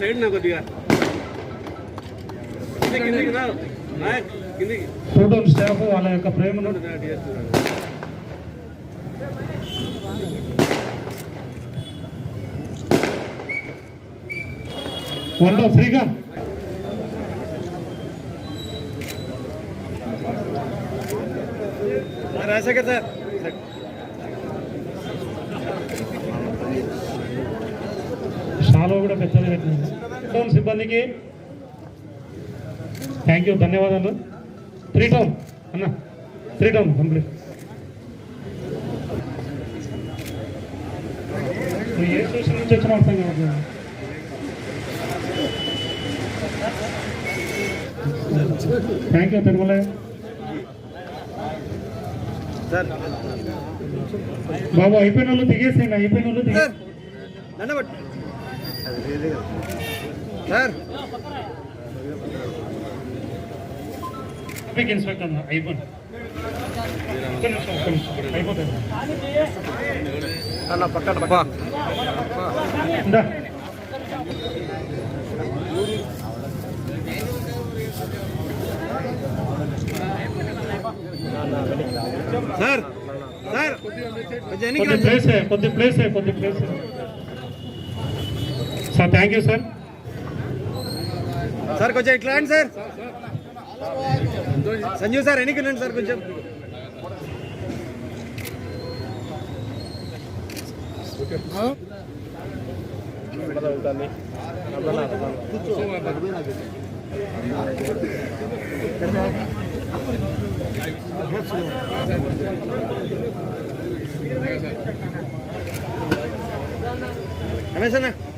Side నా కొద్దిగా కిందికి కిందికి రా నాయక్ కిందికి టోటల్ స్టాఫ్ వాళ్ళ యొక్క ప్రేమను రెడీ చేస్తున్నాడు వంద ఫ్రీగా రాజశేఖర్ సార్ షాలో కూడా పెద్దది పెట్టింది. టౌన్ సిబ్బందికి థ్యాంక్ యూ ధన్యవాదాలు. త్రీ టౌన్ అన్న త్రీ టౌన్ కంప్లీట్. ఏ స్టేషన్ నుంచి వచ్చిన అర్థం కావట్లేదు థ్యాంక్ యూ తిరుమల. బాబు అయిపోయిన వాళ్ళు దిగేసేయండి అయిపోయిన వాళ్ళు దిగే సార్ దండబట్టు సార్ ట్రాఫిక్ ఇన్స్పెక్టర్ అన్న అయిపోయింది ఒక్క నిమిషం ఒక్క నిమిషం అయిపోతుంది అన్న పక్కన పక్క ఇందా సార్ సార్ కొంచెం వెనక్కి కొద్ది రండి. ప్లేస్ కొద్ది ప్లేస్ కొద్ది place sir thank you sir sir కొంచెం ఇట్లా రండి సార్ సంజీవ్ సార్ ఎన్నికి రండి సార్ కొంచెం రమేష్ అన్న బాబు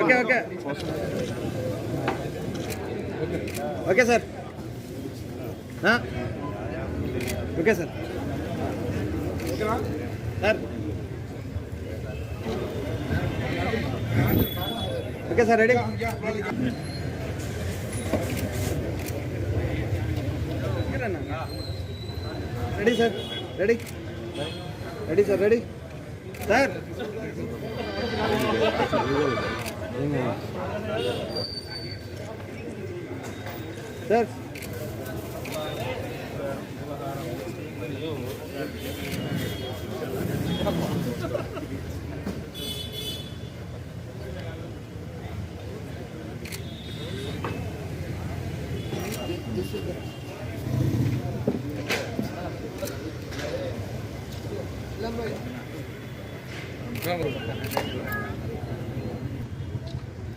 okay okay. Okay sir. Okay sir. Sir. Okay sir ready. Ready sir ready ready sir ready sir sir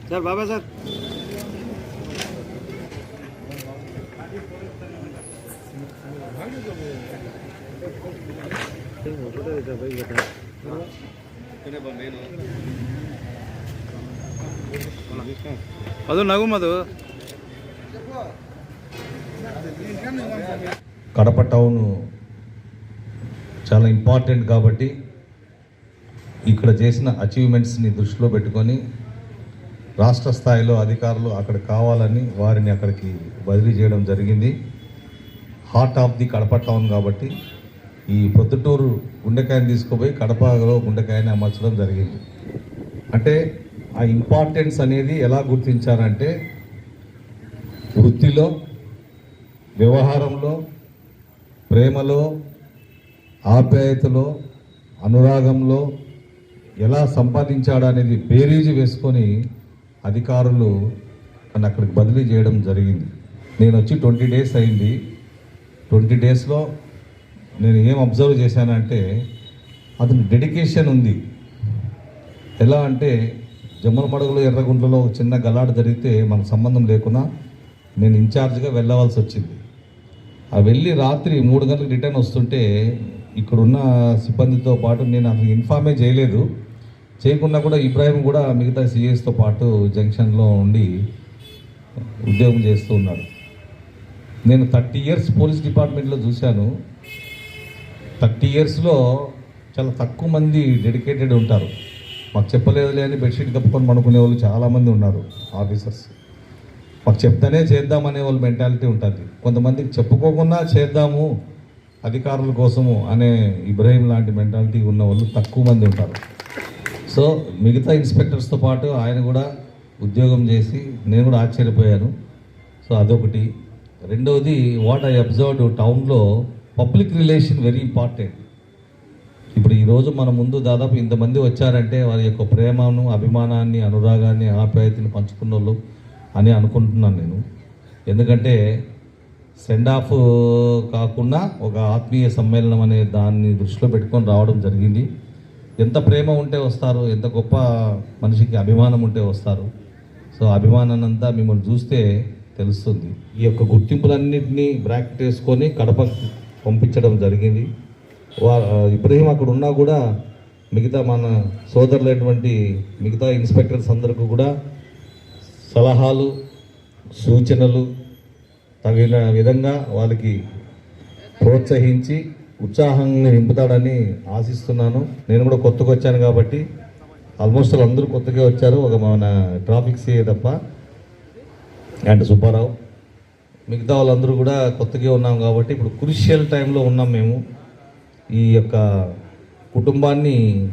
sir బాబా సార్ ಅದು ನಗು ಮದು కడప టౌన్ చాలా ఇంపార్టెంట్ కాబట్టి ఇక్కడ చేసిన అచీవ్మెంట్స్ని దృష్టిలో పెట్టుకొని రాష్ట్ర స్థాయిలో అధికారులు అక్కడ కావాలని వారిని అక్కడికి బదిలీ చేయడం జరిగింది. Heart of the Kadapa town కాబట్టి ఈ పొద్దుటూరు గుండెకాయని తీసుకుపోయి కడపలో గుండెకాయని అమర్చడం జరిగింది. అంటే ఆ ఇంపార్టెన్స్ అనేది ఎలా గుర్తించారంటే వృత్తిలో వ్యవహారంలో ప్రేమలో ఆప్యాయతలో అనురాగంలో ఎలా సంపాదించాడు అనేది బేరీజు వేసుకొని అధికారులు నన్ను అక్కడికి బదిలీ చేయడం జరిగింది. నేను వచ్చి ట్వంటీ డేస్ అయింది. ట్వంటీ డేస్లో నేను ఏం అబ్జర్వ్ చేశానంటే అతని డెడికేషన్ ఉంది. ఎలా అంటే జమ్మలమడుగులో ఎర్రగుంటలో చిన్న గలాట జరిగితే మనకు సంబంధం లేకున్నా నేను ఇన్ఛార్జ్గా వెళ్ళవలసి వచ్చింది. ఆ వెళ్ళి రాత్రి మూడు గంటలకు రిటర్న్ వస్తుంటే ఇక్కడున్న సిబ్బందితో పాటు నేను అసలు ఇన్ఫార్మే చేయలేదు. చేయకుండా కూడా ఇబ్రాహిం కూడా మిగతా సిఎస్తో పాటు జంక్షన్లో ఉండి ఉద్యోగం చేస్తూ ఉన్నాడు. నేను థర్టీ ఇయర్స్ పోలీస్ డిపార్ట్మెంట్లో చూశాను. థర్టీ ఇయర్స్లో చాలా తక్కువ మంది డెడికేటెడ్ ఉంటారు. మాకు చెప్పలేదులే అని బెడ్షీట్ కప్పుకొని పనుకునే వాళ్ళు చాలామంది ఉన్నారు ఆఫీసర్స్. మాకు చెప్తానే చేద్దామనే వాళ్ళ మెంటాలిటీ ఉంటుంది. కొంతమందికి చెప్పుకోకుండా చేద్దాము అధికారుల కోసము అనే ఇబ్రహీం లాంటి మెంటాలిటీ ఉన్న వాళ్ళు తక్కువ మంది ఉంటారు. సో మిగతా ఇన్స్పెక్టర్స్తో పాటు ఆయన కూడా ఉద్యోగం చేసి నేను కూడా ఆశ్చర్యపోయాను. సో అదొకటి. రెండవది వాట్ ఐ అబ్జర్వ్డ్ టౌన్లో పబ్లిక్ రిలేషన్ వెరీ ఇంపార్టెంట్. ఇప్పుడు ఈరోజు మన ముందు దాదాపు ఇంతమంది వచ్చారంటే వారి యొక్క ప్రేమను అభిమానాన్ని అనురాగాన్ని ఆప్యాయతని పంచుకున్న వాళ్ళు అని అనుకుంటున్నాను నేను. ఎందుకంటే సెండ్ ఆఫ్ uh, కాకుండా ఒక ఆత్మీయ సమ్మేళనం అనే దాన్ని దృష్టిలో పెట్టుకొని రావడం జరిగింది. ఎంత ప్రేమ ఉంటే వస్తారు ఎంత గొప్ప మనిషికి అభిమానం ఉంటే వస్తారు. సో అభిమానాన్ని అంతా మిమ్మల్ని చూస్తే తెలుస్తుంది. ఈ యొక్క గుర్తింపులన్నింటినీ బ్రాకెట్ వేసుకొని కడప పంపించడం జరిగింది. వా ఇబ్రహీం అక్కడ ఉన్నా కూడా మిగతా మన సోదరులైనటువంటి మిగతా ఇన్స్పెక్టర్స్ అందరికీ కూడా సలహాలు సూచనలు తగిన విధంగా వాళ్ళకి ప్రోత్సహించి ఉత్సాహంగా నింపుతాడని ఆశిస్తున్నాను. నేను కూడా కొత్తగా వచ్చాను కాబట్టి ఆల్మోస్ట్ అందరూ కొత్తగా వచ్చారు. ఒక మన ట్రాఫిక్ సిఏ తప్ప. అండ్ సుబ్బారావు. మిగతా వాళ్ళందరూ కూడా కొత్తగా ఉన్నాం కాబట్టి ఇప్పుడు క్రూషియల్ టైంలో ఉన్నాం మేము. ఈ యొక్క కుటుంబాన్ని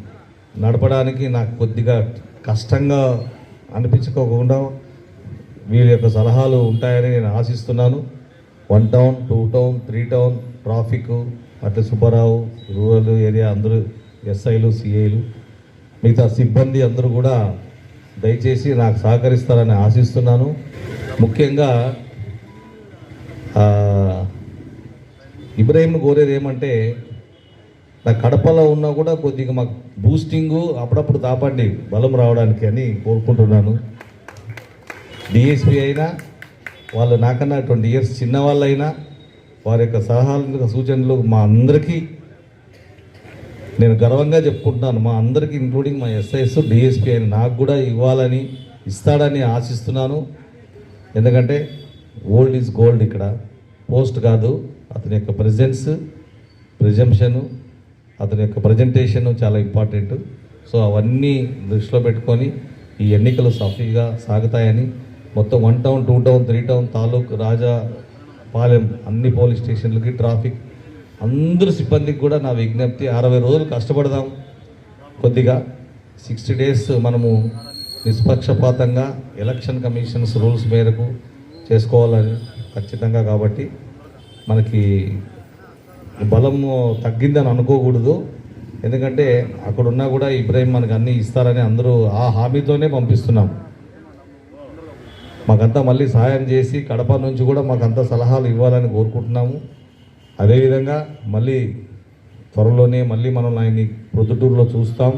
నడపడానికి నాకు కొద్దిగా కష్టంగా అనిపించుకోకుండా వీళ్ళ యొక్క సలహాలు ఉంటాయని నేను ఆశిస్తున్నాను. One town two town three town traffic అట్లా సుబ్బారావు రూరల్ ఏరియా అందరూ ఎస్ఐలు సిఐలు మిగతా సిబ్బంది అందరూ కూడా దయచేసి నాకు సహకరిస్తారని ఆశిస్తున్నాను. ముఖ్యంగా ఆ, ఇబ్రాహీంను కోరేది ఏమంటే నా కడపలో ఉన్నా కూడా కొద్దిగా మాకు బూస్టింగు అప్పుడప్పుడు తాపండి బలం రావడానికి అని కోరుకుంటున్నాను. డిఎస్పి అయినా వాళ్ళు నాకన్నా ట్వంటీ ఇయర్స్ చిన్నవాళ్ళైనా వారి యొక్క సలహాలు సూచనలు మా అందరికీ నేను గర్వంగా చెప్పుకుంటున్నాను. మా అందరికీ ఇంక్లూడింగ్ మా ఎస్ఐఎస్ డిఎస్పి అయిన నాకు కూడా ఇవ్వాలని ఇస్తాడని ఆశిస్తున్నాను. ఎందుకంటే ఓల్డ్ ఈజ్ గోల్డ్ ఇక్కడ. పోస్ట్ కాదు అతని యొక్క ప్రెజెన్స్ ప్రిజంప్షను అతని యొక్క ప్రజెంటేషన్ చాలా ఇంపార్టెంట్ సో అవన్నీ దృష్టిలో పెట్టుకొని ఈ ఎన్నికలు సఫీగా సాగుతాయని మొత్తం one town two town three town taluk Rajapalem అన్ని పోలీస్ స్టేషన్లకి ట్రాఫిక్. అందరు సిబ్బందికి కూడా నా విజ్ఞప్తి అరవై రోజులు కష్టపడదాం. కొద్దిగా సిక్స్టీ డేస్ మనము నిష్పక్షపాతంగా ఎలక్షన్ కమిషన్స్ రూల్స్ మేరకు చేసుకోవాలని ఖచ్చితంగా కాబట్టి మనకి బలము తగ్గిందని అనుకోకూడదు. ఎందుకంటే అక్కడున్నా కూడా ఇబ్రాహీం మనకు అన్నీ ఇస్తారని అందరూ ఆ హామీతోనే పంపిస్తున్నాం. మాకంతా మళ్ళీ సహాయం చేసి కడప నుంచి కూడా మాకంతా సలహాలు ఇవ్వాలని కోరుకుంటున్నాము. అదేవిధంగా మళ్ళీ త్వరలోనే మళ్ళీ మనం ఆయన్ని ప్రొద్దుటూరులో చూస్తాం.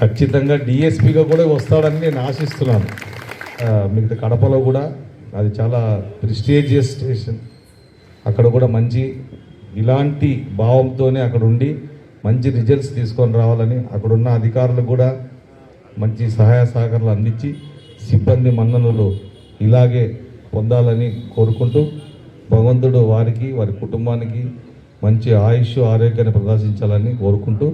ఖచ్చితంగా డిఎస్పీగా కూడా వస్తాడని నేను ఆశిస్తున్నాను. మిగతా కడపలో కూడా అది చాలా ప్రిస్టేజియస్ స్టేషన్. అక్కడ కూడా మంచి ఇలాంటి భావంతోనే అక్కడ ఉండి మంచి రిజల్ట్స్ తీసుకొని రావాలని అక్కడున్న అధికారులు కూడా మంచి సహాయ సహకారాలు అందించి సిబ్బంది మన్ననలు ఇలాగే పొందాలని కోరుకుంటూ భగవంతుడు వారికి వారి కుటుంబానికి మంచి ఆయుష్ ఆరోగ్యాన్ని ప్రదర్శించాలని కోరుకుంటూ